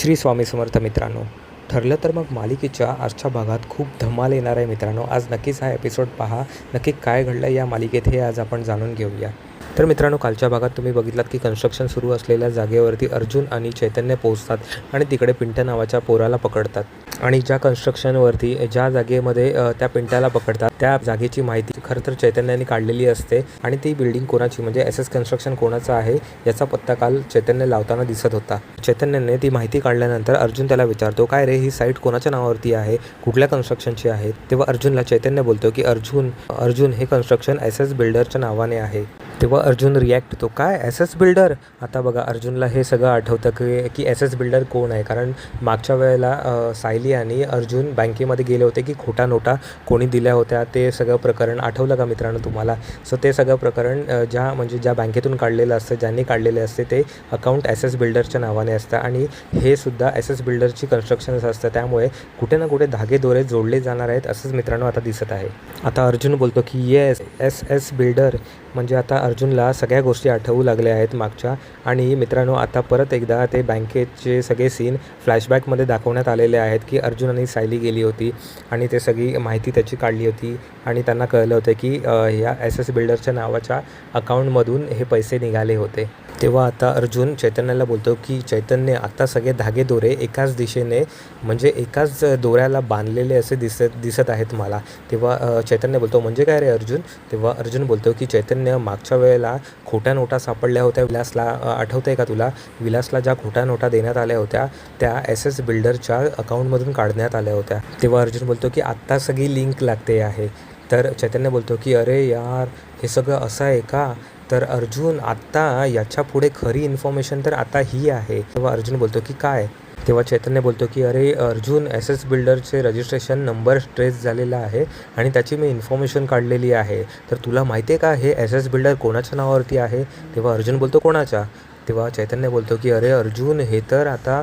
श्री स्वामी समर्थ मित्रांनो ठरलं तर मग मालिकेच्या आजच्या भागात खूप धमाल येणार आहे मित्रांनो. आज नक्कीच हा एपिसोड पहा नक्की काय घडलं या मालिकेत हे आज आपण जाणून घेऊया. तर मित्रांनो कालच्या भागात तुम्ही बघितलात की कन्स्ट्रक्शन सुरू असलेल्या जागेवरती अर्जुन आणि चैतन्य पोहोचतात आणि तिकडे पिंट्या नावाच्या पोराला पकडतात. आणि ज्या कन्स्ट्रक्शनवरती ज्या जागेमध्ये त्या पिंट्याला पकडतात त्या जागेची माहिती खरं तर चैतन्याने काढलेली असते. आणि ती बिल्डिंग कोणाची? म्हणजे एस एस कन्स्ट्रक्शन कोणाचं आहे? याचा पत्ता काल चैतन्य लावताना दिसत होता. चैतन्याने ती माहिती काढल्यानंतर अर्जुन त्याला विचारतो काय रे ही साईट कोणाच्या नावावरती आहे? कुठल्या कन्स्ट्रक्शनची आहे? तेव्हा अर्जुनला चैतन्य बोलतो की अर्जुन अर्जुन हे कन्स्ट्रक्शन एस एस बिल्डरच्या नावाने आहे. तेव्हा अर्जुन रिॲक्ट होतो काय? एस एस बिल्डर आता बघा अर्जुनला हे सगळं आठवतं की की एस एस बिल्डर कोण आहे? कारण मागच्या वेळेला सायली आणि अर्जुन बँकेमध्ये गेले होते की खोटा नोटा कोणी दिल्या होत्या ते सगळं प्रकरण आठवलं का मित्रांनो तुम्हाला? सो ते सगळं प्रकरण ज्या म्हणजे ज्या बँकेतून काढलेलं असतं ज्यांनी काढलेले असते ते अकाउंट एस एस बिल्डरच्या नावाने असतं आणि हे सुद्धा एस एस बिल्डरची कन्स्ट्रक्शन्स असतं. त्यामुळे कुठे ना कुठे धागेदोरे जोडले जाणार आहेत असंच मित्रांनो आता दिसत आहे. आता अर्जुन बोलतो की येस एस एस बिल्डर म्हणजे आता अर्जुनला सगळ्या गोष्टी आठवू लागल्या आहेत मागच्या. आणि मित्रांनो आता परत एकदा ते बँकेचे सगळे सीन फ्लॅशबॅकमध्ये दाखवण्यात आलेले आहेत की अर्जुन आणि सायली गेली होती आणि ते सगळी माहिती त्याची काढली होती. आणि त्यांना कळलं होतं की ह्या एस एस बिल्डरच्या नावाच्या अकाउंटमधून हे पैसे निघाले होते. तेव्हा आता अर्जुन चैतन्याला बोलतो की चैतन्य आता सगळे धागे दोरे एकाच दिशेने म्हणजे एकाच दोऱ्याला बांधलेले असे दिसत दिसत आहेत मला. तेव्हा चैतन्य बोलतो म्हणजे काय रे अर्जुन? तेव्हा अर्जुन बोलतो की चैतन्य मागच्या वेळेला खोट्या नोटा सापडल्या होत्या. विलासला आठवतं आहे का तुला? विलासला ज्या खोट्या नोटा देण्यात आल्या होत्या त्या एस एस बिल्डरच्या अकाउंटमधून काढण्यात आल्या होत्या. तेव्हा अर्जुन बोलतो की आत्ता सगळी लिंक लागते आहे. तर चैतन्य बोलतो की अरे यार हे सगळं असं आहे का? तर अर्जुन आत्ता याच्यापुढे खरी इन्फॉर्मेशन तर आता ही आहे. तेव्हा अर्जुन बोलतो की काय? तेव्हा चैतन्य बोलतो की अरे अर्जुन एस एस बिल्डरचे रजिस्ट्रेशन नंबर ट्रेस झालेला आहे आणि त्याची मी इन्फॉर्मेशन काढलेली आहे. तर तुला माहिती आहे का हे एस एस बिल्डर कोणाच्या नावावरती आहे? तेव्हा अर्जुन बोलतो कोणाच्या? तेव्हा चैतन्य बोलतो की अरे अर्जुन हे तर आता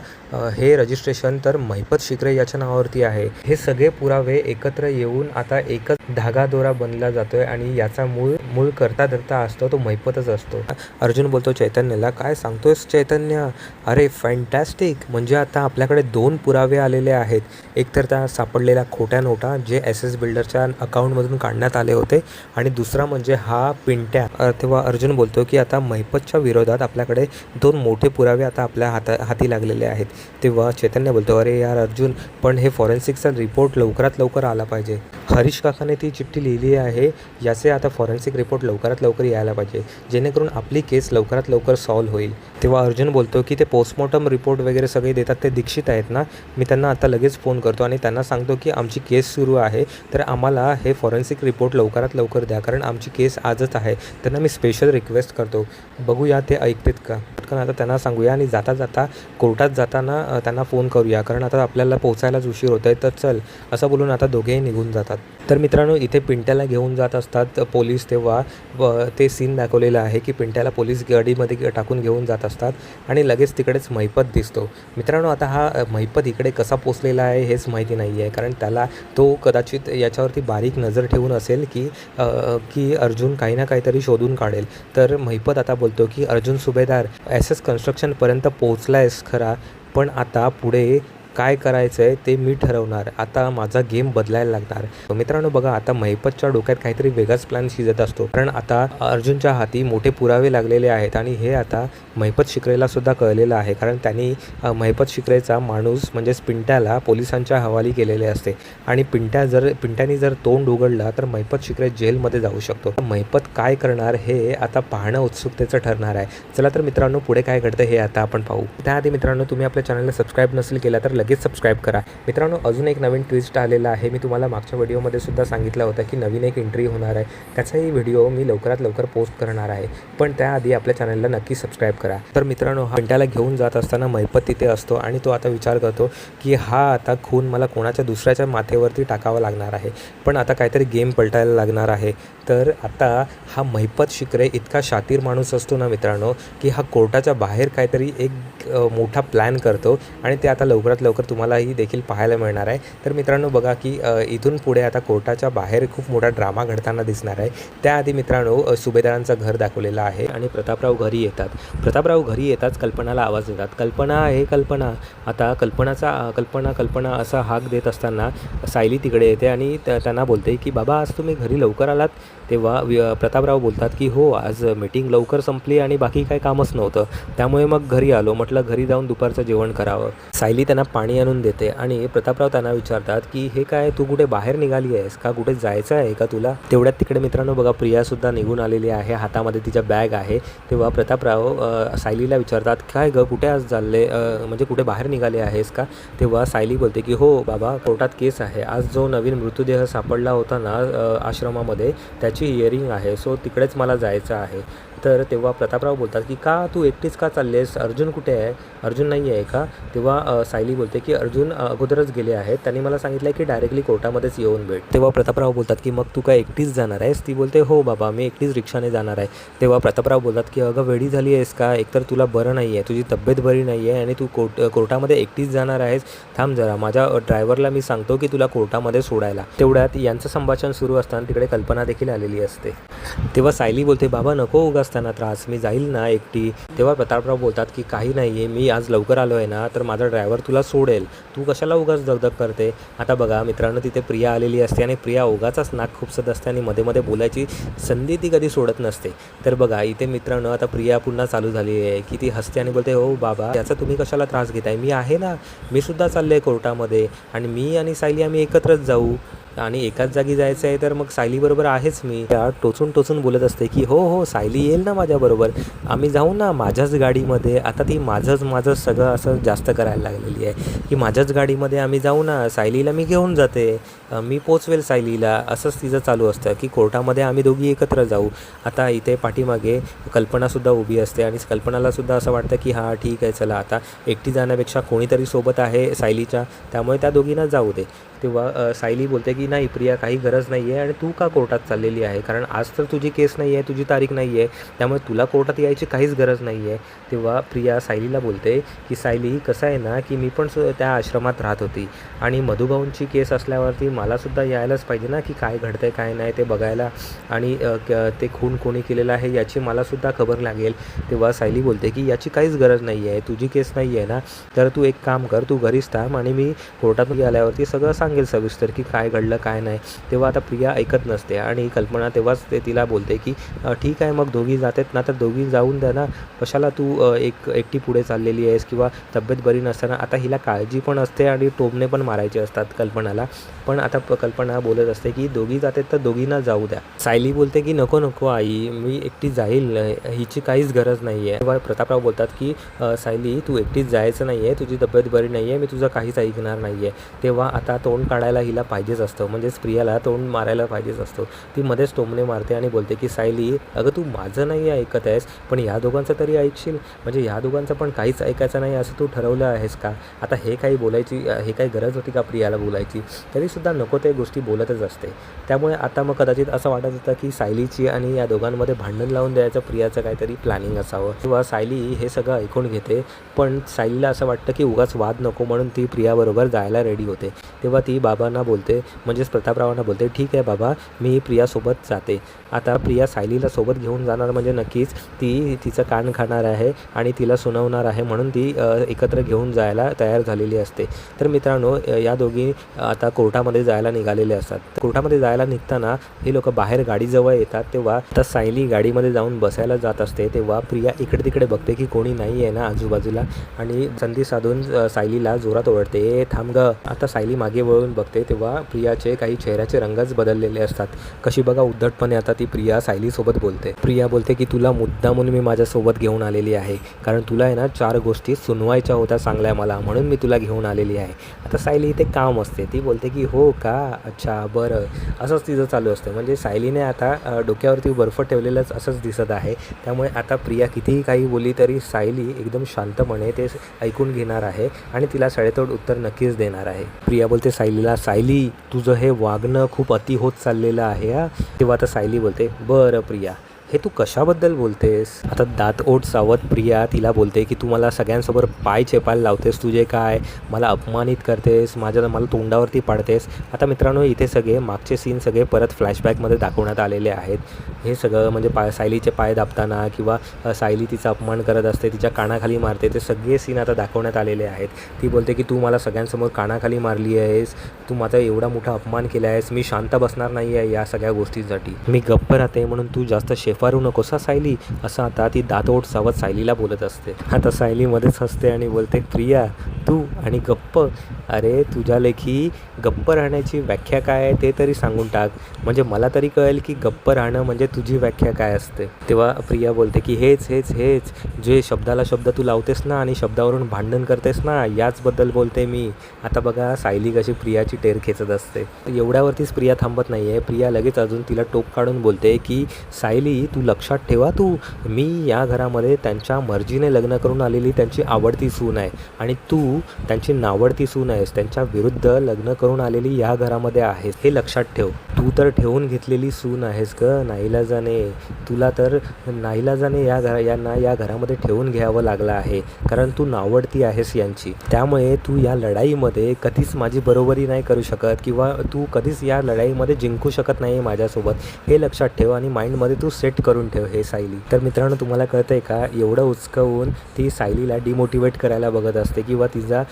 हे रजिस्ट्रेशन तर महिपत शिकरे याच्या नावावरती आहे. हे सगळे पुरावे एकत्र येऊन आता एकच धागा दोरा बनला जातोय आणि याचा मूळ मूळ करता धरता असतो तो महिपतच असतो. अर्जुन बोलतो चैतन्यला काय सांगतोयस चैतन्य? अरे फॅन्टॅस्टिक म्हणजे आता आपल्याकडे दोन पुरावे आलेले आहेत. एक तर त्या सापडलेल्या खोट्या नोटा जे एस एस बिल्डरच्या अकाउंटमधून काढण्यात आले होते आणि दुसरा म्हणजे हा पिंट्या. तेव्हा अर्जुन बोलतो की आता महिपतच्या विरोधात आपल्याकडे दोन मोठे पुरावे आता आपल्या हाता हाती लागलेले आहेत. तेव्हा चैतन्य बोलतो अरे यार अर्जुन पण हे फॉरेन्सिकचा रिपोर्ट लवकरात लवकर आला पाहिजे. हरीश काकाने ती चिठ्ठी लिहिली आहे याचे आता फॉरेन्सिक रिपोर्ट लवकरात लवकर यायला पाहिजे. जेणेकरून आपली केस लवकरात लवकर सॉल्व्ह होईल. तेव्हा अर्जुन बोलतो की ते पोस्टमॉर्टम रिपोर्ट वगैरे सगळे देतात ते दीक्षित आहेत ना? मी त्यांना आता लगेच फोन करतो आणि त्यांना सांगतो की आमची केस सुरू आहे तर आम्हाला हे फॉरेन्सिक रिपोर्ट लवकरात लवकर द्या कारण आमची केस आजच आहे. त्यांना मी स्पेशल रिक्वेस्ट करतो. बघूया ते ऐकतात का? पटकन आता त्यांना सांगूया आणि जाता जाता कोर्टात जाताना त्यांना फोन करूया. कारण आता आपल्याला पोचायलाच उशीर होत आहे तर चल असं बोलून आता दोघेही निघून जातात. तर मित्रांनो इथे पिंट्याला घेऊन जात असतात पोलीस तेव्हा. व ते सीन दाखवलेलं आहे की पिंट्याला पोलीस गाडीमध्ये टाकून घेऊन जात असतात आणि लगेच तिकडेच महिपत दिसतो. मित्रांनो आता हा महिपत इकडे कसा पोचलेला आहे हेच माहिती नाही आहे कारण त्याला तो कदाचित याच्यावरती बारीक नजर ठेवून असेल की की अर्जुन काही ना काहीतरी शोधून काढेल. तर महिपत आता बोलतो की अर्जुन सुभेदार एस एस कन्स्ट्रक्शनपर्यंत पोहोचला आहेस खरा पण आता पुढे काय करायचं आहे ते मी ठरवणार. आता माझा गेम बदलायला लागणार. मित्रांनो बघा आता महिपतच्या डोक्यात काहीतरी वेगळाच प्लॅन शिजत असतो. कारण आता अर्जुनच्या हाती मोठे पुरावे लागलेले आहेत आणि हे आता महिपत शिकरेला सुद्धा कळलेलं आहे. कारण त्यांनी महिपत शिकरेचा माणूस म्हणजेच पिंट्याला पोलिसांच्या हवाली केलेले असते. आणि पिंट्या जर पिंट्यानी जर तोंड उघडला तर महिपत शिकरे जेलमध्ये जाऊ शकतो. महिपत काय करणार हे आता पाहणं उत्सुकतेचं ठरणार आहे. चला तर मित्रांनो पुढे काय घडतं हे आता आपण पाहू. त्याआधी मित्रांनो तुम्ही आपल्या चॅनलला सबस्क्राईब नसेल केला तर लगेच सबस्क्राईब करा. मित्रांनो अजून एक नवीन ट्विस्ट आलेला आहे. मी तुम्हाला मागच्या व्हिडिओमध्ये सुद्धा सांगितलं होतं की नवीन एक एंट्री होणार आहे. त्याचाही व्हिडिओ मी लवकरात लवकर पोस्ट करणार आहे. पण त्याआधी आपल्या चॅनलला नक्की सबस्क्राईब करा. तर मित्रांनो हा पिंट्याला घेऊन जात असताना महिपत तिथे असतो आणि तो आता विचार करतो की हा आता खून मला कोणाच्या दुसऱ्याच्या माथेवरती टाकावा लागणार आहे. पण आता काहीतरी गेम पलटायला लागणार आहे. तर आता हा महिपत शिकरे इतका शातीर माणूस असतो ना मित्रांनो की हा कोर्टाच्या बाहेर काहीतरी एक मोठा प्लॅन करतो आणि ते आता लवकरात लवकर लवकर तुम्हालाही देखील पाहायला मिळणार आहे. तर मित्रांनो बघा की इथून पुढे आता कोर्टाच्या बाहेर खूप मोठा ड्रामा घडताना दिसणार आहे. त्याआधी मित्रांनो सुभेदारांचं घर दाखवलेलं आहे आणि प्रतापराव घरी येतात. प्रतापराव घरी येताच कल्पनाला आवाज देतात. कल्पना आहे कल्पना. आता कल्पनाचा कल्पना कल्पना असा हाक देत असताना सायली तिकडे येते आणि त्यांना बोलते की बाबा आज तुम्ही घरी लवकर आलात? तेव्हा प्रतापराव बोलतात की हो आज मीटिंग लवकर संपली आणि बाकी काही कामच नव्हतं. त्यामुळे मग घरी आलो. म्हटलं घरी जाऊन दुपारचं जेवण करावं. सायली त्यांना पाणी आणून देते आणि प्रतापराव त्यांना विचारतात की हे काय तू कुठे बाहेर निघाली आहेस का? कुठे जायचं आहे का तुला? तेवढ्यात तिकडे मित्रांनो बघा प्रियासुद्धा निघून आलेली आहे. हातामध्ये तिच्या बॅग आहे. तेव्हा प्रतापराव सायलीला विचारतात काय ग कुठे आज चालले? म्हणजे कुठे बाहेर निघाले आहेस का? तेव्हा सायली बोलते की हो बाबा कोर्टात केस आहे. आज जो नवीन मृतदेह सापडला होता ना आश्रमामध्ये त्याची हिअरिंग आहे. सो तिकडेच मला जायचं आहे. तर तेव्हा प्रतापराव बोलतात की का तू एकटीच का चाललेस अर्जुन कुठे आहे? अर्जुन नाही आहे का? तेव्हा सायली बोलते की अर्जुन अगोदरच गेले आहेत त्यांनी मला सांगितलं की डायरेक्टली कोर्टामध्येच येऊन भेट. तेव्हा प्रतापराव बोलतात की मग तू काय एकटीच जाणार आहेस? ती बोलते हो बाबा मी एकटीच रिक्षाने जाणार आहे. तेव्हा प्रतापराव बोलतात की अगं वेळी झाली आहेस का? एकतर तुला बरं नाही आहे तुझी तब्येत बरी नाही आहे आणि तू कोर्ट कोर्टामध्ये एकटीच जाणार आहेस. थांब जरा माझ्या ड्रायव्हरला मी सांगतो की तुला कोर्टामध्ये सोडायला. तेवढ्यात यांचं संभाषण सुरू असताना तिकडे कल्पना देखील आलेली असते. तेव्हा सायली बोलते बाबा नको उगाच असताना त्रास मी जाईल ना एकटी? तेव्हा प्रतापराव बोलतात की काही नाही आहे मी आज लवकर आलो आहे ना तर माझा ड्रायव्हर तुला सोडेल. तू कशाला उगाच दगदग करते? आता बघा मित्रांनो तिथे प्रिया आलेली असते आणि प्रिया उगाचाच नाक खुपसत असते आणि मध्ये मध्ये बोलायची संधी ती कधी सोडत नसते. तर बघा इथे मित्रांनो आता प्रिया पुन्हा चालू झाली आहे की ती हसते आणि बोलते हो बाबा याचा तुम्ही कशाला त्रास घेताय? मी आहे ना. मी सुद्धा चालले आहे कोर्टामध्ये आणि मी आणि सायली आम्ही एकत्रच जाऊ. आणि एकाच जागी जायचं आहे तर मग सायलीबरोबर आहेच मी. त्या टोचून टोचून बोलत असते की हो हो सायली येईल ना माझ्याबरोबर आम्ही जाऊ ना माझ्याच गाडीमध्ये. आता ती माझंच माझं सगळं असं जास्त करायला लागलेली आहे की माझ्याच गाडीमध्ये आम्ही जाऊ ना सायलीला मी घेऊन जाते. मी पोचवेल सायलीला. असंच तिचं चालू असतं की कोर्टामध्ये आम्ही दोघी एकत्र जाऊ. आता इथे पाठीमागे कल्पनासुद्धा उभी असते आणि कल्पनालासुद्धा असं वाटतं की हां ठीक आहे चला आता एकटी जाण्यापेक्षा कोणीतरी सोबत आहे सायलीच्या त्यामुळे त्या दोघींना जाऊ दे. तेव्हा सायली बोलते की नाही प्रिया काही गरज नाही आहे आणि तू का कोर्टात चाललेली आहे? कारण आज तर तुझी केस नाही आहे तुझी तारीख नाही आहे त्यामुळे तुला कोर्टात यायची काहीच गरज नाही आहे तेव्हा प्रिया सायलीला बोलते की सायली कसं आहे ना की मी पण सु त्या आश्रमात राहत होती आणि मधुभाऊंची केस असल्यावरती मलासुद्धा यायलाच पाहिजे ना की काय घडतं आहे काय नाही ते बघायला आणि क- ते खून कोणी केलेलं आहे याची मलासुद्धा खबर लागेल. तेव्हा सायली बोलते की याची काहीच गरज नाही आहे तुझी केस नाही आहे ना तर तू एक काम कर तू घरीच थांब आणि मी कोर्टातून आल्यावरती सगळं सांगेल सविस्तर की काय घडलं काय नाही. तेव्हा आता प्रिया ऐकत नसते आणि कल्पना तेव्हाच ते तिला बोलते की ठीक आहे मग दोघी जातात. ना तर दोघी जाऊन द्या ना. कशाला तू एक एकटी पुढे चाललेली आहेस किंवा तब्येत बरी नसताना? आता हिला काळजी पण असते आणि टोमणे पण मारायचे असतात कल्पनाला. पण आता कल्पना बोलत असते की दोघी जातात तर दोघींना जाऊ द्या. सायली बोलते की नको नको आई. मी एकटी जाईल. हिची काहीच गरज नाही आहे तेव्हा प्रतापराव बोलतात की सायली तू एकटीच जायचं नाही आहे तुझी तब्येत बरी नाही आहे मी तुझं काहीच ऐकणार नाही आहे तेव्हा आता तोंड काढायला हिला पाहिजेच असतं. म्हणजेच प्रियाला तोंड मारायला पाहिजेच असतो. ती मध्येच टोमणे मारते आणि बोलते की सायली अगं तू माझं नाही ऐकत आहेस पण ह्या दोघांचं तरी ऐकशील? म्हणजे ह्या दोघांचं पण काहीच ऐकायचं नाही असं तू ठरवलं आहेस का? आता हे काही बोलायची हे काही गरज होती का प्रियाला बोलायची? तरीसुद्धा नको ते गोष्टी बोलतच असते. त्यामुळे आता मग कदाचित असं वाटत होतं की सायलीची आणि या दोघांमध्ये भांडण लावून द्यायचं प्रियाचं काहीतरी प्लॅनिंग असावं. किंवा सायली हे सगळं ऐकून घेते पण सायलीला असं वाटतं की उगाच वाद नको म्हणून ती प्रियाबरोबर जायला रेडी होते. तेव्हा ती बाबांना बोलते म्हणजेच प्रतापरावांना बोलते ठीक आहे बाबा मी प्रियासोबत जाते. आता प्रिया सायलीला सोबत घेऊन जाणार म्हणजे नक्कीच ती तिचं कान खाणार आहे आणि तिला सुनावणार आहे म्हणून ती एकत्र घेऊन जायला तयार झालेली असते. तर मित्रांनो या दोघी आता कोर्टामध्ये जायला निघालेले असतात. कोर्टामध्ये जायला निघताना हे लोक बाहेर गाडीजवळ येतात तेव्हा आता सायली गाडीमध्ये जाऊन बसायला जात असते. तेव्हा प्रिया इकडे तिकडे बघते की कोणी नाही आहे ना आजूबाजूला आणि संधी साधून सायलीला जोरात ओरडते थांब ग. आता सायली मागे वळून बघते तेव्हा प्रिया प्रियाचे काही चेहऱ्याचे रंगच बदललेले असतात. कशी बघा उद्धटपणे आता ती प्रिया सायलीसोबत बोलते. प्रिया बोलते की तुला मुद्दा म्हणून मी माझ्यासोबत घेऊन आलेली आहे. कारण तुला आहे ना चार गोष्टी सुनवायच्या होत्या चांगल्या मला म्हणून मी तुला घेऊन आलेली आहे. आता सायली इथे काम असते. ती बोलते की हो का? अच्छा बरं. असंच तिचं चालू असतं. म्हणजे सायलीने आता डोक्यावरती बर्फ ठेवलेलंच असंच दिसत आहे. त्यामुळे आता प्रिया कितीही काही बोलली तरी सायली एकदम शांतपणे ते ऐकून घेणार आहे आणि तिला सडेतोड उत्तर नक्कीच देणार आहे. प्रिया बोलते सायलीला सायली तुझं हे वागणं खूप अति होत चाललेलं आहे हा. तेव्हा आता सायली बोलते बरं प्रिया हे तू कशाबद्दल बोलतेस? आता दात ओट सावत प्रिया तिला बोलते की तू मला सगळ्यांसमोर पाय चेपायला लावतेस तुझे काय? मला अपमानित करतेस माझ्या मला तोंडावरती पाडतेस. आता मित्रांनो इथे सगळे मागचे सीन सगळे परत फ्लॅशबॅकमध्ये दाखवण्यात आलेले आहेत. हे सगळं म्हणजे पाय सायलीचे पाय दाबताना किंवा सायली तिचा अपमान करत असते तिच्या कानाखाली मारते ते सगळे सीन आता दाखवण्यात आलेले आहेत. ती बोलते की तू मला सगळ्यांसमोर कानाखाली मारली आहेस तू माझा एवढा मोठा अपमान केला आहेस मी शांत बसणार नाही आहे या सगळ्या गोष्टींसाठी. मी गप्प राहते म्हणून तू जास्त फारू नकोस हा सायली. असं आता ती दातोट सावत सायलीला बोलत असते. आता सायली मध्येच हसते आणि बोलते प्रिया तू आणि गप्प. अरे तुझ्या लेखी गप्प राहण्याची व्याख्या काय आहे ते तरी सांगून टाक. म्हणजे मला तरी कळेल की गप्प राहणं म्हणजे तुझी व्याख्या काय असते. तेव्हा प्रिया बोलते की हेच हेच हेच. जे शब्दाला शब्द तू लावतेस ना आणि शब्दावरून भांडण करतेस ना याचबद्दल बोलते मी. आता बघा सायली कशी प्रियाची टेर खेचत असते. एवढ्यावरतीच प्रिया थांबत नाही आहे प्रिया लगेच अजून तिला टोक काढून बोलते की सायली तू लक्षात ठेवा तू मी या घरामध्ये त्यांच्या मर्जीने लग्न करून आलेली त्यांची आवडती सून आहे. आणि तू त्यांची नावडती सून आहेस त्यांच्या विरुद्ध लग्न करून आलेली या घरामध्ये आहेस हे लक्षात ठेव. तू तर ठेवून घेतलेली सून आहेस ग नाईलाजाने. तुला तर नाईलाजाने या घरा यांना या घरामध्ये ठेवून घ्यावं लागलं आहे कारण तू नावडती आहेस यांची. त्यामुळे तू या लढाईमध्ये कधीच माझी बरोबरी नाही करू शकत किंवा तू कधीच या लढाईमध्ये जिंकू शकत नाही माझ्यासोबत. हे लक्षात ठेव आणि माइंडमध्ये तू सेट करून ठेव हे सायली. तर मित्रांनो तुम्हाला कळतं आहे का? एवढं उचकवून ती सायलीला डिमोटिवेट करायला बघत असते किंवा तिचा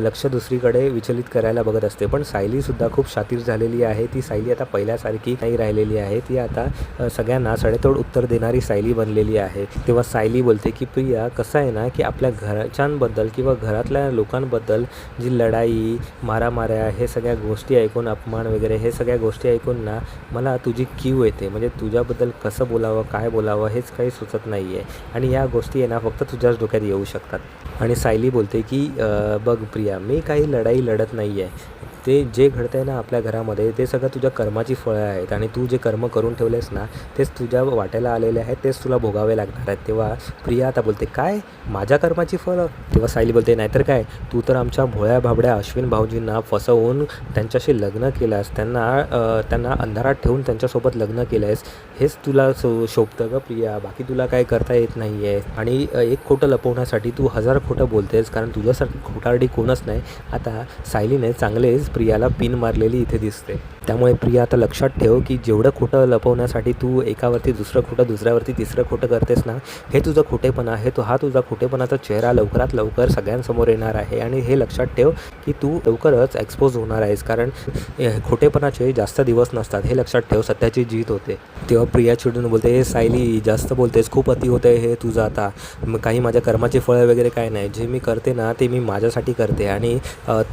लक्ष दुसरीकडे विचलित करायला बघत असते. पण सायलीसुद्धा खूप शातीर झालेली आहे. ती सायली आता पहिल्यासारखी नाही राहिलेली आहे. ती आता सगळ्यांना सडेतोड उत्तर देणारी सायली बनलेली आहे. तेव्हा सायली बोलते की प्रिया कसं आहे ना की आपल्या घरच्यांबद्दल किंवा घरातल्या लोकांबद्दल जी लढाई मारामाऱ्या हे सगळ्या गोष्टी ऐकून अपमान वगैरे हे सगळ्या गोष्टी ऐकून ना मला तुझी कीव येते. म्हणजे तुझ्याबद्दल कसं बोलावं काय बोलावं हेच काही सुचत नाही आहे आणि या गोष्टी आहे ना फक्त तुझ्याच डोक्यात येऊ शकतात. आणि सायली बोलते की बघ प्रिया मी काही लढाई लढत नाही आहे ते जे घडतं आहे ना आपल्या घरामध्ये ते सगळं तुझ्या कर्माची फळं आहेत आणि तू जे कर्म करून ठेवलेस ना तेच तुझ्या वाट्याला आलेले आहेत तेच तुला भोगावे लागणार आहेत. तेव्हा प्रिया आता बोलते काय? माझ्या कर्माची फळं? तेव्हा सायली बोलते नाहीतर काय? तू तर आमच्या भोळ्या भाबड्या अश्विन भाऊजींना फसवून त्यांच्याशी लग्न केलंस. त्यांना त्यांना अंधारात ठेवून त्यांच्यासोबत लग्न केलं आहेस हेच तुला सो शोभतं ग प्रिया. बाकी तुला काय करता येत नाही आहे आणि एक खोटं लपवण्यासाठी तू हजार खोटं बोलतेस कारण तुझ्यासारखी खोटारडी कोणच नाही. आता सायलीने चांगलेच प्रियाला पिन मारलेली इथे दिसते. त्यामुळे प्रिया आता लक्षात ठेव की जेवढं खोटं लपवण्यासाठी तू एकावरती दुसरं खोटं दुसऱ्यावरती तिसरं खोटं करतेस ना हे तुझं खोटेपणा आहे. तो हा तुझा खोटेपणाचा चेहरा लवकरात लवकर सगळ्यांसमोर येणार आहे. आणि हे लक्षात ठेव की तू लवकरच एक्सपोज होणार आहेस. कारण खोटेपणाचे जास्त दिवस नसतात. हे लक्षात ठेव सत्याची जीत होते. तेव्हा प्रिया चिडून बोलते हे सायली जास्त बोलतेस. खूप अति होते हे तुझं आता. काही माझ्या कर्माची फळं वगैरे काय नाही. जे मी करते ना ते मी माझ्यासाठी करते. आणि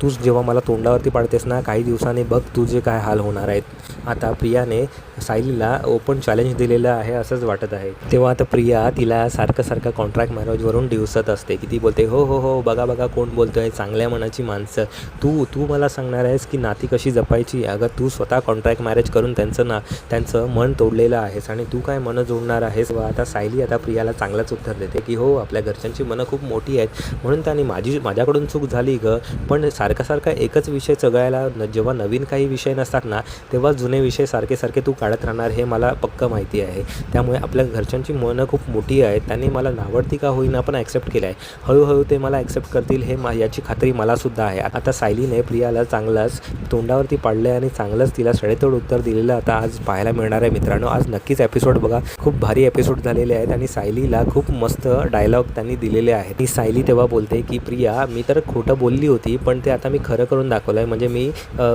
तूच जेव्हा मला तोंडावरती करतेस ना काही दिवसांनी बघ तुझे काय हाल होणार आहेत. आता प्रियाने सायलीला ओपन चॅलेंज दिलेलं आहे असंच वाटत आहे. तेव्हा आता प्रिया तिला सारखं सारखं कॉन्ट्रॅक्ट मॅरेजवरून दिवसत असते. की ती बोलते हो हो हो बघा बघा कोण बोलतोय चांगल्या मनाची माणसं. तू तू मला सांगणार आहेस की नाती कशी जपायची? अगं तू स्वतः कॉन्ट्रॅक्ट मॅरेज करून त्यांचं ना त्यांचं मन तोडलेलं आहेस आणि तू काय मनं जोडणार आहेस? व आता सायली आता प्रियाला चांगलंच उत्तर देते की हो आपल्या घरच्यांची मनं खूप मोठी आहेत. म्हणून त्याने माझी माझ्याकडून चूक झाली ग. पण सारखा सारखा एकच विषय चग बघायला जेव्हा नवीन काही विषय नसतात ना तेव्हा जुने विषय सारखे सारखे तू काढत राहणार हे मला पक्क माहिती आहे. त्यामुळे आपल्या घरच्यांची मनं खूप मोठी आहेत. त्यांनी मला नावडती का होईना पण ॲक्सेप्ट केलं आहे हळूहळू ते मला ॲक्सेप्ट करतील हे मा याची खात्री मलासुद्धा आहे. आता सायलीने प्रियाला चांगलाच तोंडावरती पाडलं आहे आणि चांगलंच तिला सडेतोड उत्तर दिलेलं आता आज पाहायला मिळणार आहे मित्रांनो. आज नक्कीच एपिसोड बघा. खूप भारी एपिसोड झालेले आहेत आणि सायलीला खूप मस्त डायलॉग त्यांनी दिलेले आहेत. ती सायली तेव्हा बोलते की प्रिया मी तर खोटं बोलली होती पण ते आता मी खरं करून दाखवलं आहे म्हणजे मी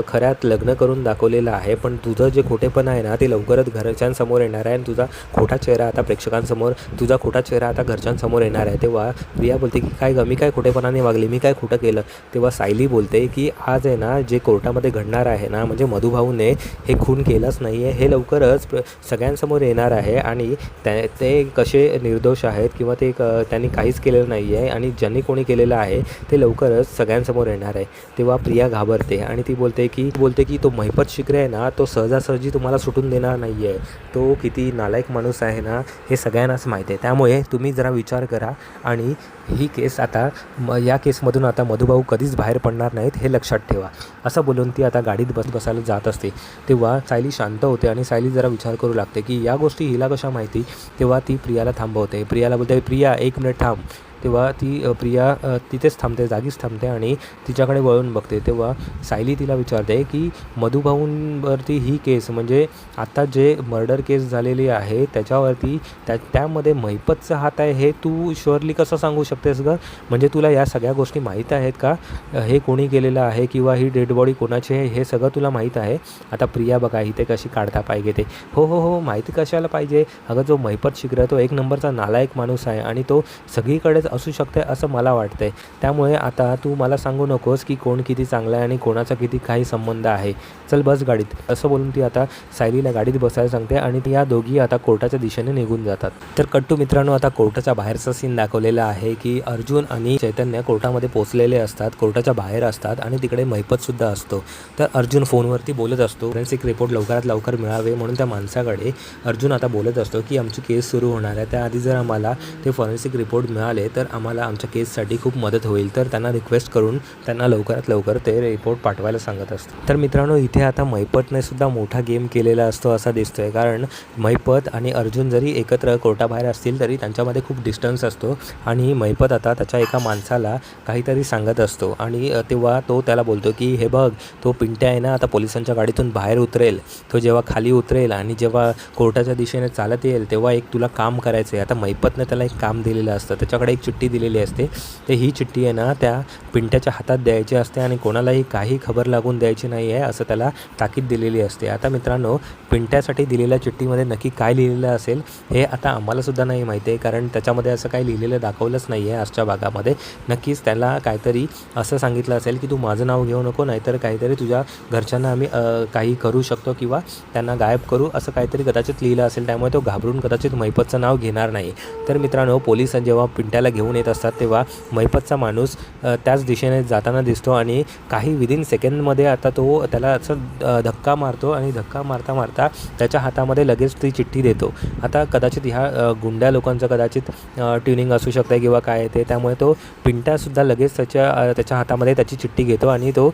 खऱ्यात लग्न करून दाखवलेलं आहे पण तुझं जे खोटेपण आहे ना ते लवकरच घरच्यांसमोर येणार आहे आणि तुझा खोटा चेहरा आता प्रेक्षकांसमोर तुझा खोटा चेहरा आता घरच्यांसमोर येणार आहे. तेव्हा प्रिया बोलते की काय ग मी काय खोटेपणाने वागली? मी काय खोटं केलं? तेव्हा सायली बोलते की आज आहे ना जे कोर्टामध्ये घडणार आहे ना म्हणजे मधुभाऊने हे खून केलंच नाही आहे हे लवकरच सगळ्यांसमोर येणार आहे आणि त्या ते कसे निर्दोष आहेत किंवा ते क- त्यांनी काहीच केलेलं नाही आहे आणि ज्यांनी कोणी केलेलं आहे ते लवकरच सगळ्यांसमोर येणार आहे. तेव्हा प्रिया घाबरते. आणि ती बोलते की बोलते की तो महिपत शिकरे आहे ना तो सहजासहजी तुम्हाला सुटून देणार नाही आहे तो किती नालायक माणूस आहे ना हे सगळ्यांनाच माहीत आहे. त्यामुळे तुम्ही जरा विचार करा आणि ही केस आता म या केसमधून आता मधुभाऊ कधीच बाहेर पडणार नाहीत हे लक्षात ठेवा. असं बोलून ती आता गाडीत बस बसायला जात असते. तेव्हा सायली शांत होते आणि सायली जरा विचार करू लागते की या गोष्टी हिला कशा माहिती? तेव्हा ती प्रियाला थांबवते. प्रियाला बोलते प्रिया एक मिनिट थांब. तेव्हा ती प्रिया तिथेच थांबते जागीच थांबते आणि तिच्याकडे वळून बघते. तेव्हा सायली तिला विचारते की मधुभाऊंवरती ही केस म्हणजे आत्ता जे मर्डर केस झालेली आहे त्याच्यावरती त्या त्यामध्ये महिपतचा हात आहे हे तू शुअरली कसं सांगू शकतेस गं? म्हणजे तुला या सगळ्या गोष्टी माहीत आहेत का? हे कोणी केलेलं आहे किंवा ही डेड बॉडी कोणाची आहे हे सगळं तुला माहीत आहे? आता प्रिया बघा इथे कशी काढता पाहिजे ते हो हो हो माहिती कशाला पाहिजे? अगं जो महिपत शिकरा तो एक नंबरचा नालायक माणूस आहे आणि तो सगळीकडेच असू शकते असं मला वाटतंय. त्यामुळे आता तू मला सांगू नकोस की कोण किती चांगला आहे आणि कोणाचा किती काही संबंध आहे. चल बस गाडीत. असं बोलून ती आता सायलीला गाडीत बसायला सांगते आणि ती या दोघी आता कोर्टाच्या दिशेने निघून जातात. तर कट्टू मित्रांनो आता कोर्टाच्या बाहेरचा सीन दाखवलेला आहे की अर्जुन आणि चैतन्य कोर्टामध्ये पोचलेले असतात कोर्टाच्या बाहेर असतात आणि तिकडे महिपतसुद्धा असतो. तर अर्जुन फोनवरती बोलत असतो फॉरेन्सिक रिपोर्ट लवकरात लवकर मिळावे म्हणून त्या माणसाकडे अर्जुन आता बोलत असतो की आमची केस सुरू होणार आहे. त्याआधी जर आम्हाला ते फॉरेन्सिक रिपोर्ट मिळाले तर तर आम्हाला आमच्या केससाठी खूप मदत होईल तर त्यांना रिक्वेस्ट करून त्यांना लवकरात लवकर ते रिपोर्ट पाठवायला सांगत असतो. तर मित्रांनो इथे आता महिपतने सुद्धा मोठा गेम केलेला असतो असा दिसतोय. कारण महिपत आणि अर्जुन जरी एकत्र कोर्टाबाहेर असतील तरी त्यांच्यामध्ये खूप डिस्टन्स असतो. आणि महिपत आता त्याच्या एका माणसाला काहीतरी सांगत असतो. आणि तेव्हा तो त्याला बोलतो की हे बघ तो पिंट्या आहे ना आता पोलिसांच्या गाडीतून बाहेर उतरेल. तो जेव्हा खाली उतरेल आणि जेव्हा कोर्टाच्या दिशेने चालत येईल तेव्हा एक तुला काम करायचं आहे आता महिपतनं त्याला एक काम दिलेलं असतं. त्याच्याकडे एक चिठ्ठी दिलेली असते. तर ही चिठ्ठी आहे ना त्या पिंट्याच्या हातात द्यायची असते आणि कोणालाही काही खबर लागून द्यायची नाही आहे असं त्याला ताकीद दिलेली असते. आता मित्रांनो पिंट्यासाठी दिलेल्या चिठ्ठीमध्ये नक्की काय लिहिलेलं असेल हे आता आम्हालासुद्धा नाही माहिती आहे कारण त्याच्यामध्ये असं काही लिहिलेलं दाखवलंच नाही आहे आजच्या भागामध्ये. नक्कीच त्याला काहीतरी असं सांगितलं असेल की तू माझं नाव घेऊ नको नाहीतर काहीतरी तुझ्या घरच्यांना आम्ही काही करू शकतो किंवा त्यांना गायब करू असं काहीतरी कदाचित लिहिलं असेल. त्यामुळे तो घाबरून कदाचित मैपतचं नाव घेणार नाही. तर मित्रांनो पोलीस जेव्हा पिंट्याला घेऊन येत असतात तेव्हा मैपतचा माणूस त्याच दिशेने जाताना दिसतो आणि काही विदिन सेकंडमध्ये आता तो त्याला असं धक्का मारतो आणि धक्का मारता मारता त्याच्या हातामध्ये लगेच ती चिठ्ठी देतो. आता कदाचित ह्या गुंड्या लोकांचं कदाचित ट्युनिंग असू शकतं किंवा काय ते त्यामुळे तो पिंट्यासुद्धा लगेच त्याच्या त्याच्या हातामध्ये त्याची चिठ्ठी घेतो आणि तो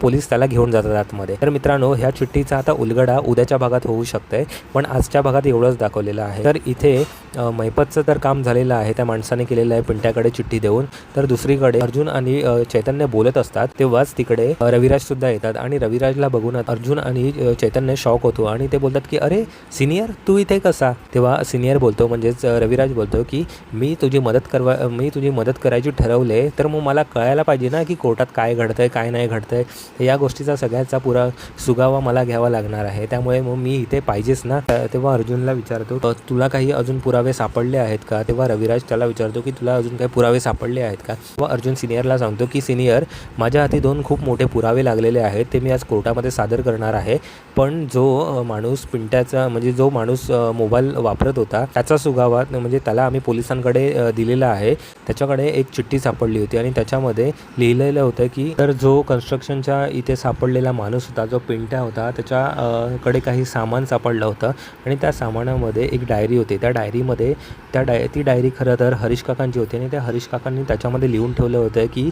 पोलीस त्याला घेऊन जातात आतमध्ये. तर मित्रांनो ह्या चिठ्ठीचा आता उलगडा उद्याच्या भागात होऊ शकतं आहे पण आजच्या भागात एवढंच दाखवलेलं आहे. तर इथे मैपतचं तर काम झालेलं आहे त्या माणसाने केलेलं आहे पिंट्याकडे चिठ्ठी देऊन. तर दुसरीकडे अर्जुन आणि चैतन्य बोलत असतात. तेव्हाच तिकडे रविराज सुद्धा येतात. आणि रविराजला बघून अर्जुन आणि चैतन्य शॉक होतो. आणि ते बोलतात की अरे सिनियर तू इथे कसा? तेव्हा सिनियर बोलतो म्हणजेच रविराज बोलतो की मी तुझी मदत करवा मी तुझी मदत करायची ठरवले तर मग मला कळायला पाहिजे ना की कोर्टात काय घडतंय काय नाही घडतंय. या गोष्टीचा सगळ्याचा पुरा सुगावा मला घ्यावा लागणार आहे. त्यामुळे मग मी इथे पाहिजेच ना? तेव्हा अर्जुनला विचारतो तुला काही अजून पुरावे सापडले आहेत का? तेव्हा रविराज त्याला विचारतो की तुला अजून काही पुरावे सापडले आहेत का? व अर्जुन सिनियरला सांगतो की सिनियर माझ्या हाती दोन खूप मोठे पुरावे लागलेले आहेत. ते मी आज कोर्टामध्ये सादर करणार आहे. पण जो माणूस पिंट्याचा म्हणजे जो माणूस मोबाईल वापरत होता त्याचा सुगावा म्हणजे त्याला आम्ही पोलिसांकडे दिलेला आहे. त्याच्याकडे एक चिठ्ठी सापडली होती आणि त्याच्यामध्ये लिहिलेलं होतं की तर जो कन्स्ट्रक्शनच्या इथे सापडलेला माणूस होता जो पिंट्या होता त्याच्याकडे काही सामान सापडलं होतं आणि त्या सामानामध्ये एक डायरी होती. त्या डायरीमध्ये त्या डाय ती डायरी खरं तर हरीश जे होते आणि त्या हरीश काकांनी त्याच्यामध्ये लिहून ठेवलं होतं की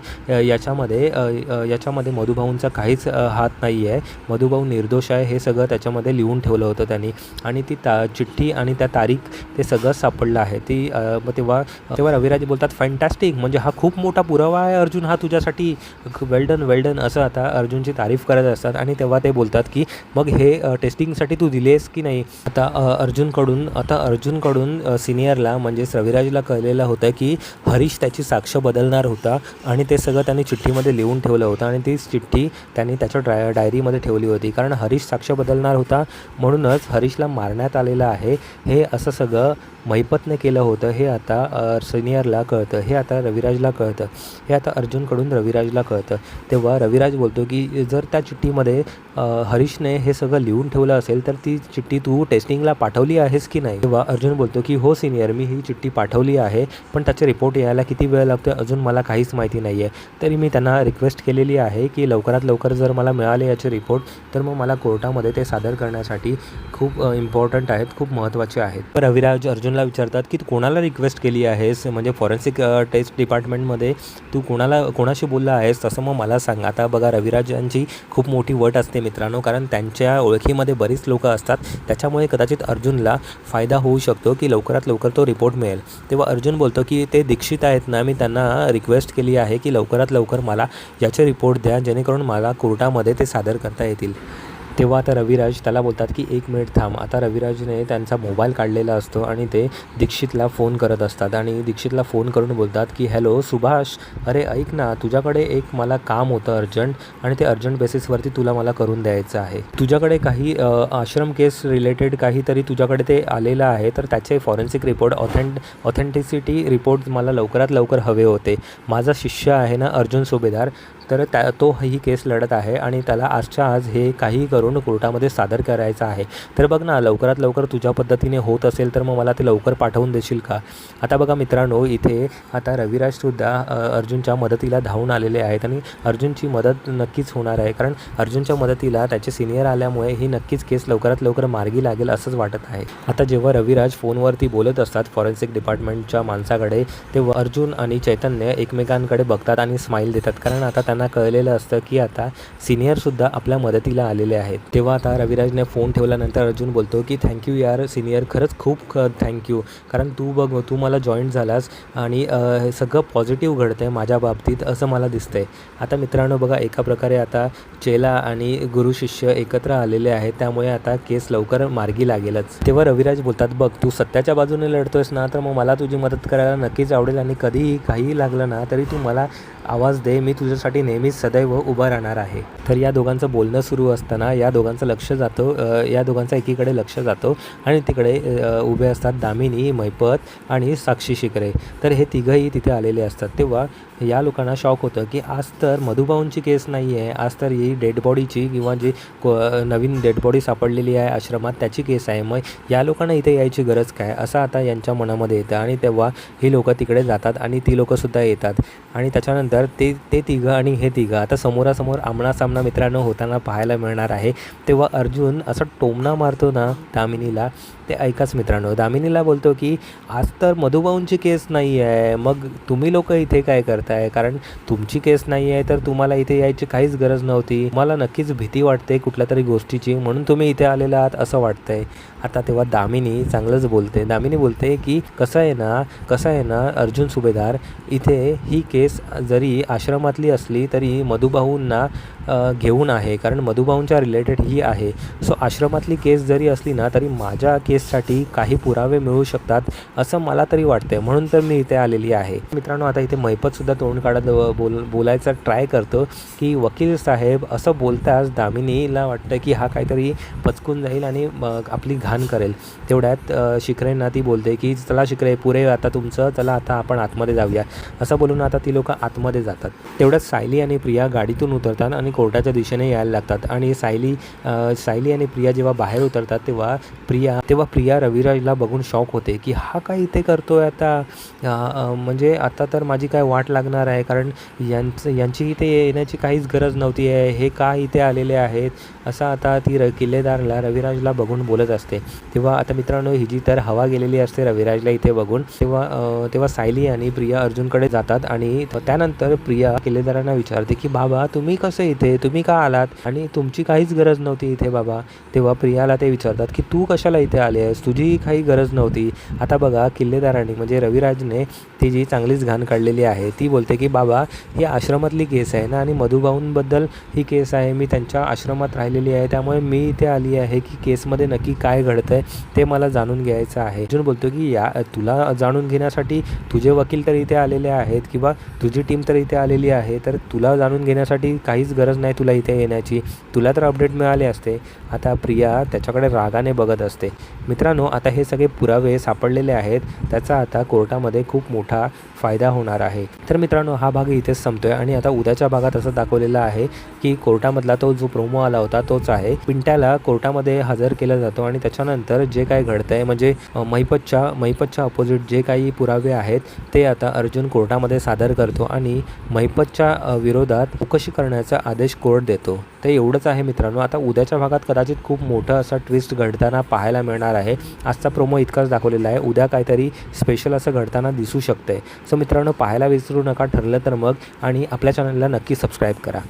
याच्यामध्ये याच्यामध्ये मधुभाऊंचा काहीच हात नाही आहे मधुभाऊ निर्दोष आहे हे सगळं त्याच्यामध्ये लिहून ठेवलं होतं त्यांनी. आणि ती ता चिठ्ठी आणि त्या तारीख ते सगळं सापडलं आहे. ती मग तेव्हा तेव्हा रविराज बोलतात फॅन्टॅस्टिक म्हणजे हा खूप मोठा पुरावा आहे अर्जुन हा तुझ्यासाठी. वेल्डन वेल्डन असं आता अर्जुनची तारीफ करत असतात आणि तेव्हा ते बोलतात की मग हे टेस्टिंगसाठी तू दिलेस की नाही? आता अर्जुनकडून आता अर्जुनकडून सिनियरला म्हणजेच रविराजला कळलेलं होतं की की हरीश त्याची साक्ष बदलणार होता आणि ते सगळं त्यांनी चिठ्ठीमध्ये लिहून ठेवलं होतं आणि तीच चिठ्ठी त्यांनी त्याच्या डाय डायरीमध्ये ठेवली होती. कारण हरीश साक्ष बदलणार होता म्हणूनच हरीशला मारण्यात आलेलं आहे. हे असं सगळं महिपतने केलं होतं हे आता सिनियरला कळतं हे आता रविराजला कळतं हे आता अर्जुनकडून रविराजला कळतं. तेव्हा रविराज बोलतो की जर त्या चिठ्ठीमध्ये हरीशने हे सगळं लिहून ठेवलं असेल तर ती चिठ्ठी तू टेस्टिंगला पाठवली आहेस की नाही? तेव्हा अर्जुन बोलतो की हो सिनियर मी ही चिठ्ठी पाठवली आहे पण त्याचे रिपोर्ट यायला किती वेळ लागतो अजून मला काहीच माहिती नाही आहे तरी मी त्यांना रिक्वेस्ट केलेली आहे की लवकरात लवकर जर मला मिळाले याचे रिपोर्ट तर मग मला कोर्टामध्ये ते सादर करण्यासाठी खूप इम्पॉर्टंट आहेत खूप महत्त्वाचे आहेत. रविराज रविराज अर्जुनला विचारतात की तू कोणाला रिक्वेस्ट केली आहेस? म्हणजे फॉरेन्सिक टेस्ट डिपार्टमेंटमध्ये तू कोणाला कोणाशी बोलला आहेस? तसं मग मला सांग. आता बघा रविराजांची खूप मोठी वट असते मित्रांनो कारण त्यांच्या ओळखीमध्ये बरीच लोकं असतात. त्याच्यामुळे कदाचित अर्जुनला फायदा होऊ शकतो की लवकरात लवकर तो रिपोर्ट मिळेल. तेव्हा अर्जुन बोलतो की ते दीक्षित आहेत ना मी त्यांना रिक्वेस्ट केली आहे की लवकरात लवकर मला याचे रिपोर्ट द्या जेणेकरून मला कोर्टामध्ये ते सादर करता येतील. तेव्हा आता रविराज त्याला बोलतात की एक मिनिट थांब. आता रविराजने त्यांचा मोबाईल काढलेला असतो आणि ते दीक्षितला फोन करत असतात आणि दीक्षितला फोन करून बोलतात की हॅलो सुभाष. अरे ऐक ना. तुझ्याकडे एक मला काम होतं अर्जंट आणि ते अर्जंट बेसिसवरती तुला मला करून द्यायचं आहे. तुझ्याकडे काही आश्रम केस रिलेटेड काहीतरी तुझ्याकडे ते आलेलं आहे तर त्याचे फॉरेन्सिक रिपोर्ट ऑथेंट ऑथेंटिसिटी रिपोर्ट मला लवकरात लवकर हवे होते. माझा शिष्य आहे ना अर्जुन सुभेदार. तर त्या तो ही केस लढत आहे आणि त्याला आजच्या आज हे काही करून कोर्टामध्ये सादर करायचं आहे. तर बघ ना लवकरात लवकर तुझ्या पद्धतीने होत असेल तर मग मला ते लवकर पाठवून देशील का? आता बघा मित्रांनो इथे आता रविराजसुद्धा अर्जुनच्या मदतीला धावून आलेले आहेत आणि अर्जुनची मदत नक्कीच होणार आहे. कारण अर्जुनच्या मदतीला त्याचे सिनियर आल्यामुळे ही नक्कीच केस लवकरात लवकर मार्गी लागेल असंच वाटत आहे. आता जेव्हा रविराज फोनवरती बोलत असतात फॉरेन्सिक डिपार्टमेंटच्या माणसाकडे तेव्हा अर्जुन आणि चैतन्य एकमेकांकडे बघतात आणि स्माईल देतात. कारण आता त्यांना त्यांना कळलेलं असतं की आता सिनियरसुद्धा आपल्या मदतीला आलेले आहेत. तेव्हा आता रविराजने फोन ठेवल्यानंतर अर्जुन बोलतो की थँक्यू यार सिनियर खरंच खूप थँक्यू कारण तू बघ तू मला जॉईन झालास आणि हे सगळं पॉझिटिव्ह घडतं आहे माझ्या बाबतीत असं मला दिसतंय. आता मित्रांनो बघा एका प्रकारे आता चेला आणि गुरु शिष्य एकत्र आलेले आहेत. त्यामुळे आता केस लवकर मार्गी लागेलच. तेव्हा रविराज बोलतात बघ तू सत्याच्या बाजूने लढतोयस ना तर मग मला तुझी मदत करायला नक्कीच आवडेल आणि कधीही काहीही लागलं ना तरी तू मला आवाज दे मी तुझ्यासाठी नेहमीच सदैव उभा राहणार आहे. तर या दोघांचं बोलणं सुरू असताना या दोघांचं लक्ष जातो या दोघांचं एकीकडे लक्ष जातो आणि तिकडे उभे असतात दामिनी मैपत आणि साक्षी शिकरे तर हे तिघंही तिथे आलेले असतात. तेव्हा या लोकांना शॉक होतं की आज तर मधुभाऊंची केस नाही आहे आज तर ही डेड बॉडीची किंवा जी को नवीन डेड बॉडी सापडलेली आहे आश्रमात त्याची केस आहे. मग या लोकांना इथे यायची गरज काय? असं आता यांच्या मनामध्ये येतं आणि तेव्हा ही लोकं तिकडे जातात आणि ती लोकंसुद्धा येतात. आणि त्याच्यानंतर ते ते तिघं आणि हे तिघं आता समोरासमोर आमनासामना मित्रांनो होताना पाहायला मिळणार आहे. तेव्हा अर्जुन असं टोमणा मारतो ना दामिनीला ते ऐकाच मित्रांनो दामिनीला बोलतो की आज तर मधुभाऊंची केस नाही आहे मग तुम्ही लोक इथे काय करताय कारण तुमची केस नाही आहे तर तुम्हाला इथे यायची काहीच गरज नव्हती. मला नक्कीच भीती वाटते कुठल्या तरी गोष्टीची म्हणून तुम्ही इथे आलेला आहात असं वाटतंय. आता तेव्हा दामिनी चांगलंच बोलते. दामिनी बोलते की कसं आहे ना कसं आहे ना अर्जुन सुभेदार इथे ही केस जरी आश्रमातली असली तरी मधुभाऊंना घेऊन आहे. कारण मधुभाऊंच्या रिलेटेड ही आहे. सो आश्रमातली केस जरी असली ना तरी माझ्या केससाठी काही पुरावे मिळू शकतात असं मला तरी वाटतंय. म्हणून तर मी इथे आलेली आहे. मित्रांनो आता इथे मैपतसुद्धा तोंड काढत बोल बोलायचा ट्राय करतो की वकील साहेब असं बोलताच दामिनीला वाटतं की हा काहीतरी पचकून जाईल आणि मग आपली घाण करेल. तेवढ्यात शिखरेंना ती बोलते की चला शिखरे पुरे आता तुमचं चला आता आपण आतमध्ये जाऊया. असं बोलून आता ती लोकं आतमध्ये जातात. तेवढ्यात सायली आणि प्रिया गाडीतून उतरतात आणि कोर्टाच्या दिशेने यायला लागतात. आणि सायली सायली आणि प्रिया जेव्हा बाहेर उतरतात तेव्हा प्रिया तेव्हा प्रिया रविराजला बघून शॉक होते की हा काय इथे करतोय आता? म्हणजे आता तर माझी काय वाट लागणार आहे? कारण यांचं यांची इथे येण्याची काहीच गरज नव्हती आहे. हे का इथे आलेले आहेत? असं आता ती र किल्लेदारला रविराजला बघून बोलत असते. तेव्हा आता मित्रांनो ही जी तर हवा गेलेली असते रविराजला इथे बघून तेव्हा तेव्हा सायली आणि प्रिया अर्जुनकडे जातात आणि त्यानंतर प्रिया किल्लेदारांना विचारते की बाबा तुम्ही कसं इथे? तुम्ही का आलात? आणि तुमची काहीच गरज नव्हती इथे बाबा. तेव्हा प्रियाला ते विचारतात की तू कशाला इथे आले आहेस? तुझी काही गरज नव्हती. आता बघा किल्लेदारांनी म्हणजे रविराजने ती जी चांगलीच घाण काढलेली आहे ती बोलते की बाबा ही आश्रमातली केस आहे ना? आणि मधुभाऊंबद्दल ही केस आहे. मी त्यांच्या आश्रमात राहिले आलेली आहे. त्यामुळे मी इथे आली आहे की केसमध्ये नक्की काय घडतं आहे ते मला जाणून घ्यायचं आहे. अर्जुन बोलतो की या तुला जाणून घेण्यासाठी तुझे वकील तर इथे आलेले आहेत किंवा तुझी टीम तर इथे आलेली आहे तर तुला जाणून घेण्यासाठी काहीच गरज नाही तुला इथे येण्याची. तुला तर अपडेट मिळाले असते. आता प्रिया त्याच्याकडे रागाने बघत असते. मित्रांनो आता हे सगळे पुरावे सापडलेले आहेत. त्याचा आता कोर्टामध्ये खूप मोठा फायदा होणार आहे. तर मित्रांनो हा भाग इथेच संपतोय आणि आता उद्याच्या भागात असं दाखवलेलं आहे की कोर्टामधला तो जो प्रोमो आला होता तोच आहे. पिंट्याला कोर्टामध्ये हजर केला जातो आणि त्याच्यानंतर जे काय घडतंय म्हणजे मैपतच्या महिपतच्या महिपतच्या अपोजिट जे काही पुरावे आहेत ते आता अर्जुन कोर्टामध्ये सादर करतो आणि महिपतच्या विरोधात चौकशी करण्याचा आदेश कोर्ट देतो. ते एवढंच आहे मित्रांनो. आता उद्याच्या भागात कदाचित खूप मोठं असा ट्विस्ट घडताना पाहायला मिळणार आहे. आजचा प्रोमो इतकाच दाखवलेला आहे. उद्या काहीतरी स्पेशल असं घडताना दिसू शकते सो मित्रांनो पाहायला विसरू नका ठरलं तर मग आणि आपल्या चॅनलला नक्की सबस्क्राईब करा.